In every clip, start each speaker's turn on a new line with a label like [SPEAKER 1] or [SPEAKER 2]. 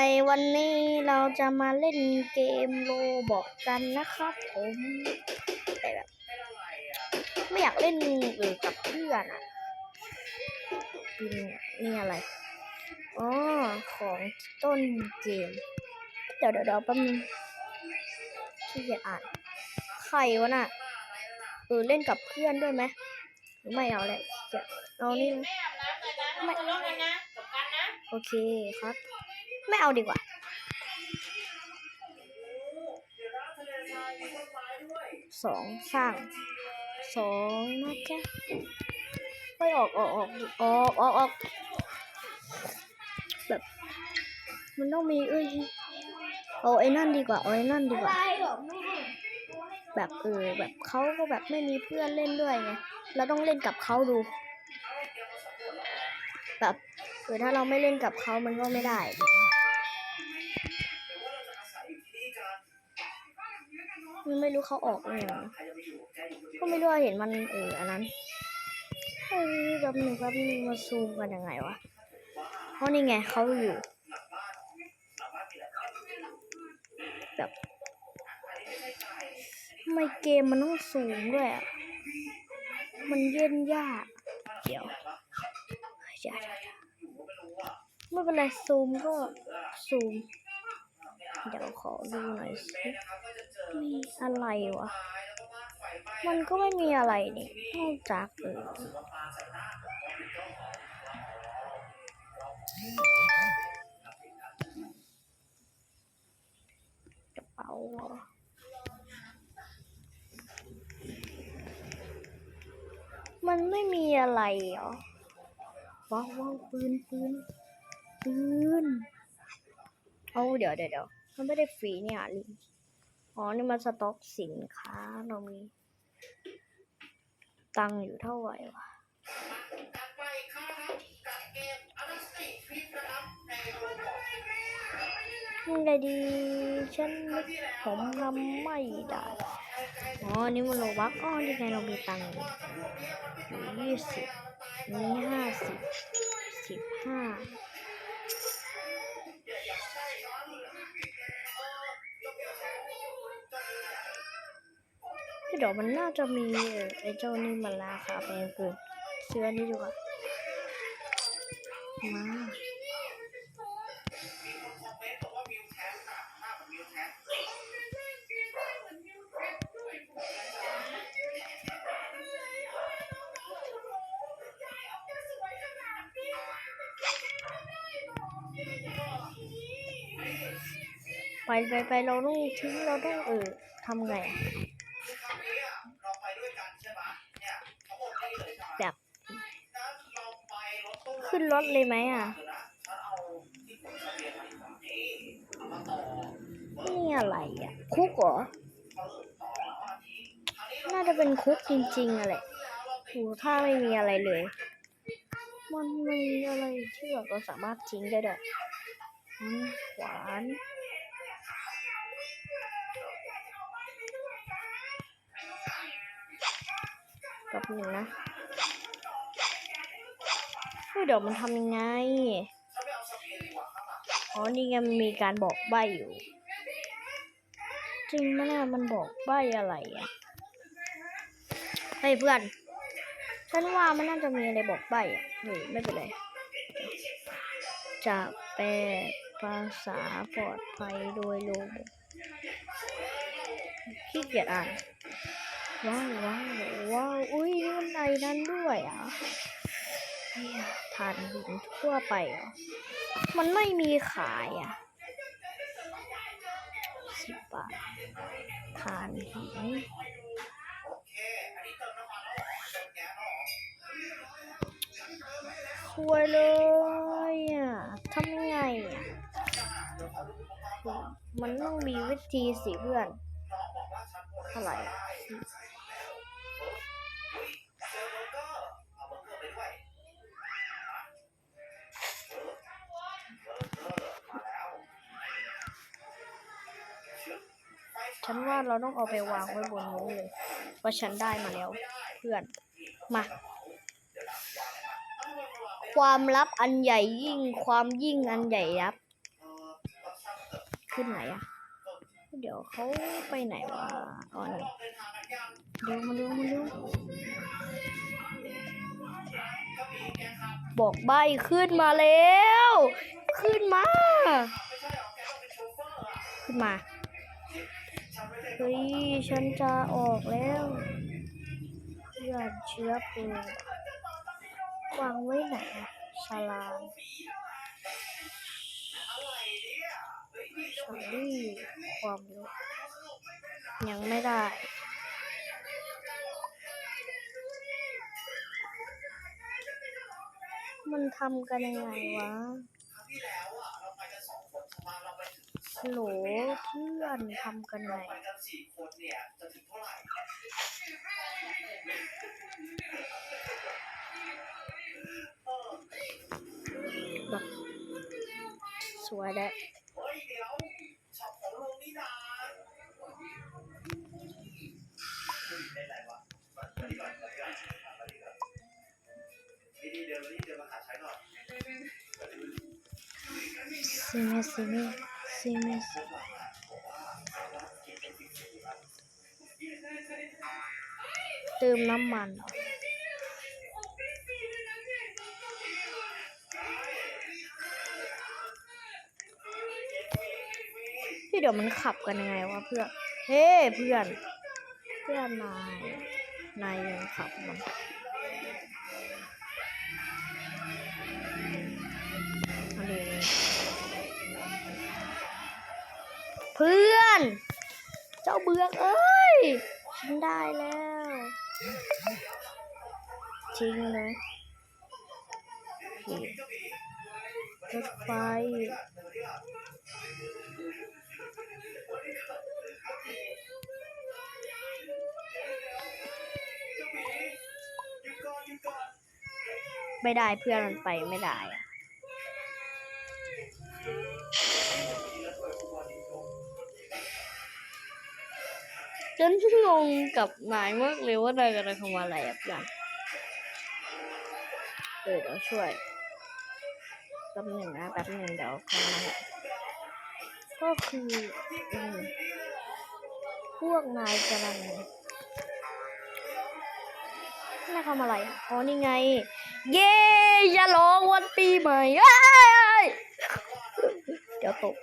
[SPEAKER 1] ในวันนี้เราจะมาเล่นเกมโรบอกกันนะครับผมแต่แบบไม่อยากเล่นเออกับเพื่อนอะนี่นี่อะไรอ๋อของต้นเกมเดี๋ยวเดี๋ยวเดี๋ยวแป๊บนึงที่จะอ่านใครวะน่ะเออเล่นกับเพื่อนด้วยไหมหรือไม่เอาแหละจะเอานี่นะ
[SPEAKER 2] ไม่อาบน้ำเลยนะทะเลาะกันนะกับกันนะ
[SPEAKER 1] โอเคครับ ไม่เอาดีกว่าสองสร้างสองนะจ๊ะไปออกออกออกออกออกออกแบบมันต้องมีเอ้ยเอาไอ้นั่นดีกว่าเอาไอ้นั่นดีกว่า แบบเออแบบเขาก็แบบไม่มีเพื่อนเล่นด้วยไงเราต้องเล่นกับเขาดู แบบเออถ้าเราไม่เล่นกับเขามันก็ไม่ได้ ไม่รู้เขาออกเลยงก็ไม่รู้เห็นมันเอออันนั้นเฮ้ยแป๊บหนึงแป๊บนึงมาซูมกันยังไงวะเพราะนี่ไงเขาอยู่แบบทำไมเกมมันต้องซูมด้วยอะ มันเย็นยาก เดี๋ยวเดี๋ยวเดี๋ยวเดี๋ยวไม่เป็นไรซูมก็ซูม เดี๋ยวขอดูหน่อยสิ อะไรวะ มันก็ไม่มีอะไรนี่นอกจากเออกระเป๋ามันไม่มีอะไรเหรอ ว้าวว้าวปืนปืนปืน เอาเดี๋ยวเดี๋ยวเดี๋ยวมันไม่ได้ฟรีเนี่ยลิง อ๋อ นี่มันสต็อกสินค้า เรามี ตังอยู่เท่าไหร่วะยังไงดี ฉันผมทำไม่ได้ อ๋อ นี่มันโลบักอ๋อนี่ไงเรามีตังค์อยู่ยี่สิบนี่ห้าสิบสิบห้า เดี๋ยวมันน่าจะมีไอ้เจ้านี่มันราคาแพงเกินซื้อนนี้ดีกว่ามาไปไปไปเราต้องทิ้งเราต้องเออทำไงอะ ถเลยไหมอะนี่อะไรอะ คุกเหรอ น่าจะเป็นคุกจริงๆอะแหละโหถ้าไม่มีอะไรเลย มันมีอะไรที่แบบเราสามารถทิ้งได้ด้วยอืมขวานกับหนึ่งนะ เดี๋ยวมันทำยังไง อ๋อ นี่ไงมันมีการบอกใบอยู่ จริงไหมเนี่ยมันบอกใบอะไรอะเฮ้ยเพื่อน ฉันว่ามันน่าจะมีอะไรบอกใบอะเฮ้ยไม่เป็นไร จะแปลภาษาปลอดภัยโดยโลบขี้เกียจอ่านว้าวว้าวว้าว อุ้ยนี่มันในนั้นด้วยอะ เฮ้ยทานหินทั่วไปอะมันไม่มีขายอะสิบบาททานหินสวยเลยอะทำยังไงอะมันต้องมีวิธีสิเพื่อนเท่าไหร่ ฉันว่าเราต้องเอาไปวางไว้บนนู้นเลยเพราะฉันได้มาแล้ว เพื่อน มา ความลับอันใหญ่ยิ่ง ความยิ่งอันใหญ่ยับ ขึ้นไหนอะเดี๋ยวเขาไปไหนวะอ๋อนี่เร็วมาเร็วมาเร็วบอกใบขึ้นมาแล้ว ขึ้นมา ขึ้นมา เฮ้ย ฉันจะออกแล้วเพื่อนเชื้อเพลิงวางไว้ไหนอะชาลามชาลี่ความรู้ยังไม่ได้มันทำกันยังไงวะ ฮัลโหลเพื่อนทำกันไงแบบสวยแล้วซีเมซีเม ซีเมเติมน้ำมันพี่เดี๋ยวมันขับกันยังไงวะเพื่อน เฮ้เพื่อน เพื่อนนาย นายยังขับมัน เพื่อน เจ้าเบือกเอ้ย ฉันได้แล้ว จริงเลยนี่รถไฟไม่ได้เพื่อนมันไปไม่ได้อะ ฉันงงกับนายมากเลยว่านายกำลังทำอะไรอะเพื่อนเออเดี๋ยวช่วยแป๊บหนึ่งนะแป๊บหนึ่งเดี๋ยวคอมาก็คือพวกนายกำลังนายทำอะไรอ๋อนี่ไง เย้อย่าร้องวันปีใหม่เดี๋ยวตก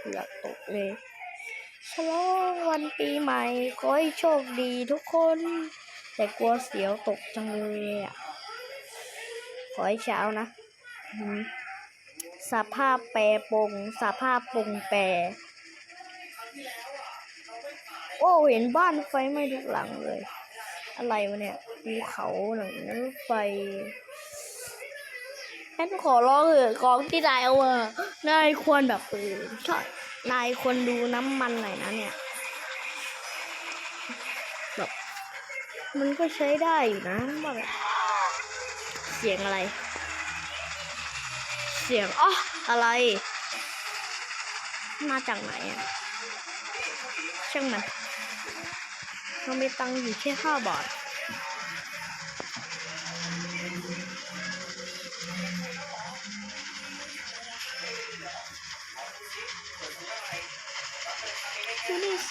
[SPEAKER 1] เกือบตกเลย ฉลองวันปีใหม่ขอให้โชคดีทุกคน แต่กลัวเสียวตกจังเลยอะ ขอให้เช้านะสภาพแปรปงสภาพปงแปร โอ้เห็นบ้านไฟไหม้ทุกหลังเลย อะไรวะเนี่ยภูเขาหนังไฟฉันขอร้องเถอะของที่นายเอามานายควรแบบเออชอบ นายควรดูน้ำมันหน่อยนะเนี่ยแบบมันก็ใช้ได้อยู่นะแบบเสียงอะไร เสียงอ๋ออะไร มาจากไหนอะช่างมันเรามีตังอยู่แค่ห้าบาท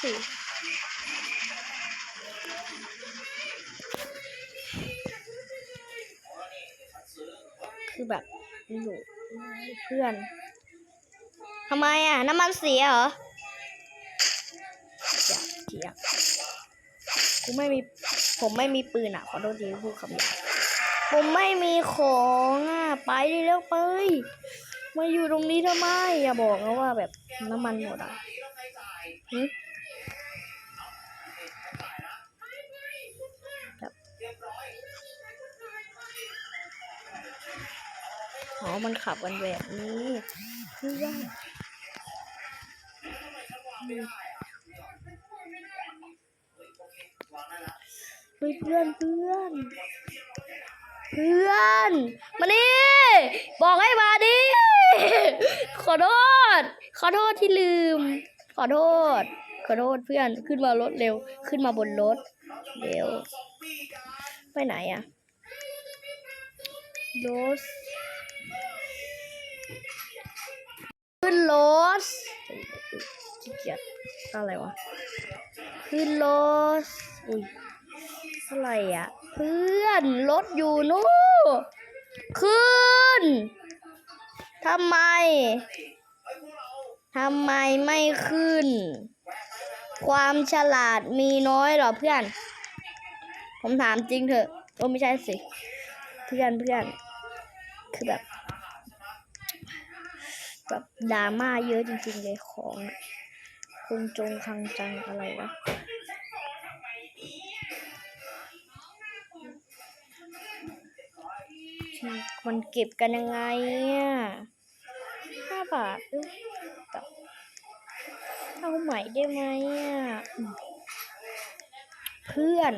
[SPEAKER 1] สิคือแบบอยู่เพื่อนทำไมอะ น้ำมันเสียเหรอเสียเสียกูไม่มี ผมไม่มีปืนอะ ขอโทษทีพูดคำหยาบผมไม่มีของอะ ไปเร็วไป มาอยู่ตรงนี้ทำไม อย่าบอกนะว่าแบบน้ำมันหมดอะ อ๋อ มันขับกันแบบนี้เพื่อนเพื่อนเพื่อนเพื่อนมาดิบอกให้มาดิขอโทษ ขอโทษที่ลืม ขอโทษ ขอโทษเพื่อนขึ้นมารถเร็ว ขึ้นมาบนรถเร็ว ไปไหนอะรถ ขึ้นรถขี้เกียจอะไรวะ ขึ้นรถอุ้ยอะไรอะ เพื่อนรถอยู่นู่นขึ้นทำไมทำไมไม่ขึ้น ความฉลาดมีน้อยหรอเพื่อน ผมถามจริงเถอะโอ้ไม่ใช่สิ เพื่อนเพื่อนคือแบบ แบบดราม่าเยอะจริงๆเลยของอะคงจงคังจังอะไรวะที่มันเก็บกันยังไงอะห้าบาทเอ้ยแบบเอาใหม่ได้ไหมอะเพื่อน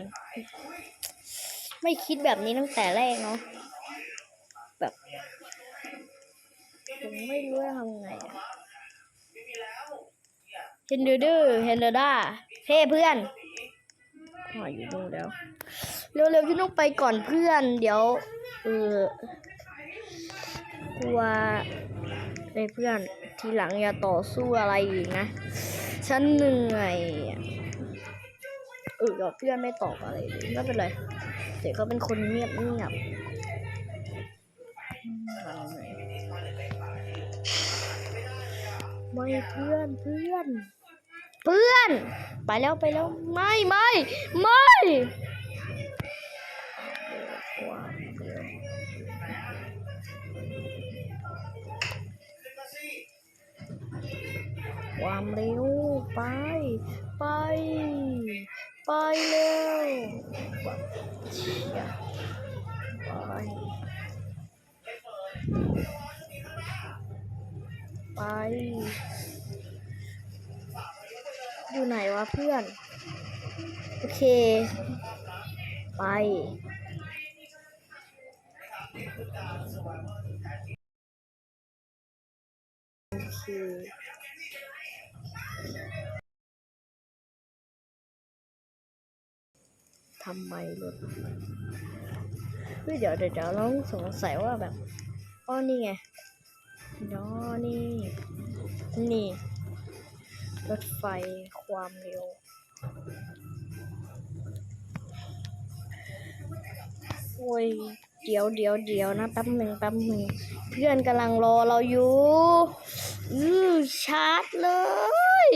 [SPEAKER 1] ไม่คิดแบบนี้ตั้งแต่แรกเนาะแบบ ผมไม่รู้จะทำไงอะเฮนเดอร์เดอร์เฮนเดอร์ด้าเฮ้เพื่อนอ๋ออยู่นู่นแล้ว เร็วๆพี่นุ๊กไปก่อนเพื่อน เดี๋ยว เออกลัวไอ้เพื่อนทีหลังอย่าต่อสู้อะไรอีกนะ ฉันเหนื่อยอะเออเดี๋ยวเพื่อนไม่ตอบอะไรเลยไม่เป็นไรเดี๋ยวก็เป็นคนเงียบเงียบ ไม่เพื่อนเพื่อน เพื่อน ไปแล้วไปแล้วไม่ไม่ไม่ความเร็วไป ไป ไปเร็วไป อยู่ไหนวะเพื่อน โอเค ไปโอเคทำไมรถเฮ้ยเดี๋ยวเดี๋ยวเดี๋ยวเราสงสัยว่าแบบอ๋อนี่ไง อ๋อนี่ นี่ รถไฟความเร็ว โอ้ย เดี๋ยวเดี๋ยวเดี๋ยวนะแป๊บหนึ่งแป๊บหนึ่งเพื่อนกำลังรอเราอยู่ อือชาร์จเลย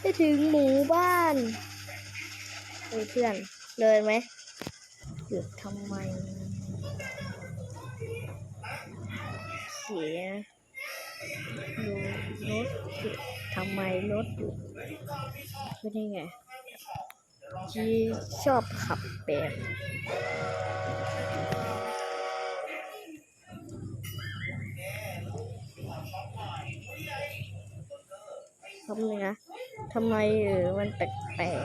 [SPEAKER 1] ไปถึงหมู่บ้านเฮ้ยเพื่อน เลยไหมหยุดทำไม เสีย รถหยุดทำไมรถหยุดไม่ได้ไงจีชอบขับแบบทำไงนะทำไมเออมันแปลก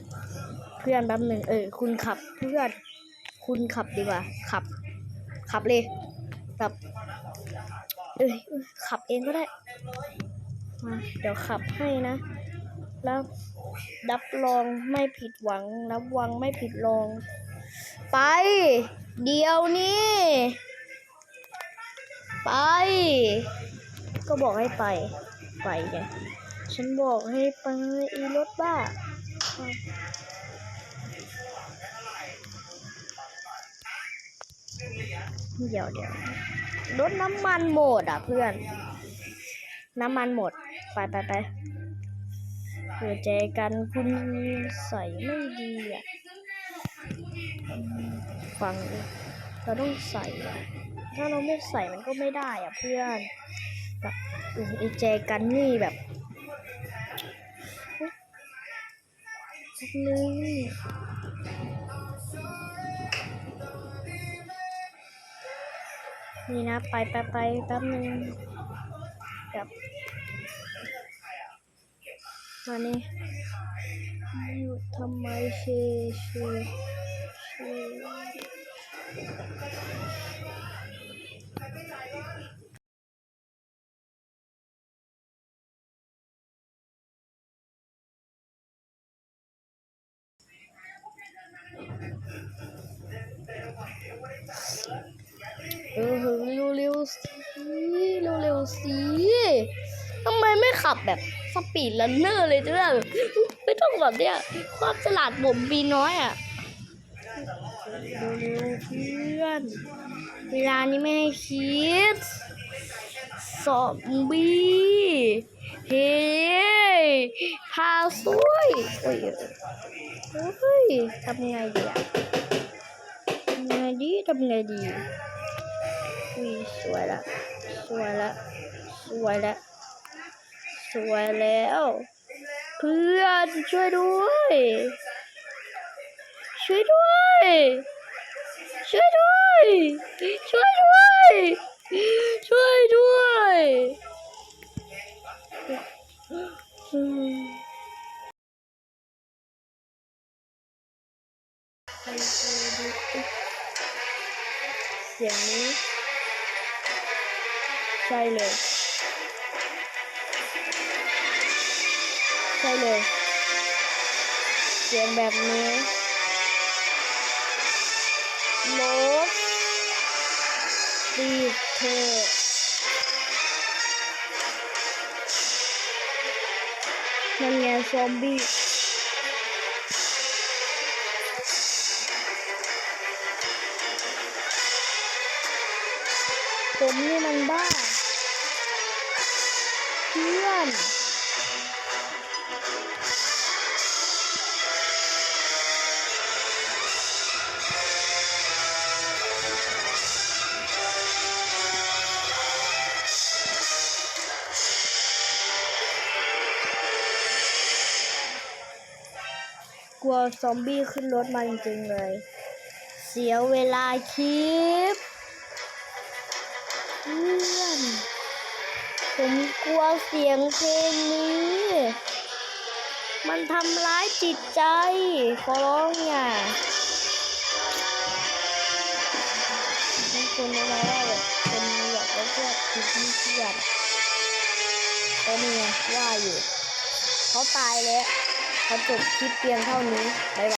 [SPEAKER 1] ๆเพื่อนแป๊บหนึ่งเออ คุณขับเพื่อน คุณขับดีกว่า ขับ ขับเลยขับ เอ้ยขับเองก็ได้มาเดี๋ยวขับให้นะ แล้วรับรองไม่ผิดหวัง รับวังไม่ผิดรอง ไป เดี๋ยวนี้ ไป ก็บอกให้ไป ไปไงฉันบอกให้ไปอีรถบ้าเดี๋ยวเดี๋ยว รถน้ำมันหมดอะเพื่อน น้ำมันหมด ไปไปไปเผื่อใจกันคุณใส่ไม่ดีอะฟังเราต้องใส่อะถ้าเราไม่ใส่มันก็ไม่ได้อะเพื่อนแบบออไอ้แจกันนี่แบบนึง นี่นะ ไปไปไปแป๊บนึงกับมานี่อยู่ทำไมเชเชเชเออเร็ วเร็วๆสิเร็วๆสิทำไมไม่ขับแบบสปีดรันเนอร์เลยจะได้แบบไม่ต้องแบบเนี้ยความฉลาดผมมีน้อยอะเร็วๆเพื่อน เวลานี้ไม่ให้คิดซอมบี้เฮ้ยพาสวยโอ้ยโอ้ยทำไงดีอะทำไงดีทำไงดี อุ้ยสวยละสวยละสวยละสวยแล้วเพื่อนช่วยด้วย ช่วยด้วย ช่วยด้วย ช่วยด้วย ช่วยด้วยอืมเสียงนี้ ใช่เลย ใช่เลย เสียงแบบนี้โลสตีเธอนั่นไงซอมบี้ผมนี่มันบ้า เพื่อนกลัวซอมบี้ขึ้นรถมาจริงๆเลย เสียเวลาคลิป ผมกลัวเสียงเพลงนี้ มันทำร้ายจิตใจ ขอร้องอย่าไม่ควรนะว่าแบบคนอยากจะเชื่อคลิปนี้เชื่อก็นี่ไงว่าอยู่ เขาตายแล้วเขาจบคลิปเพียงเท่านี้ บ๊ายบาย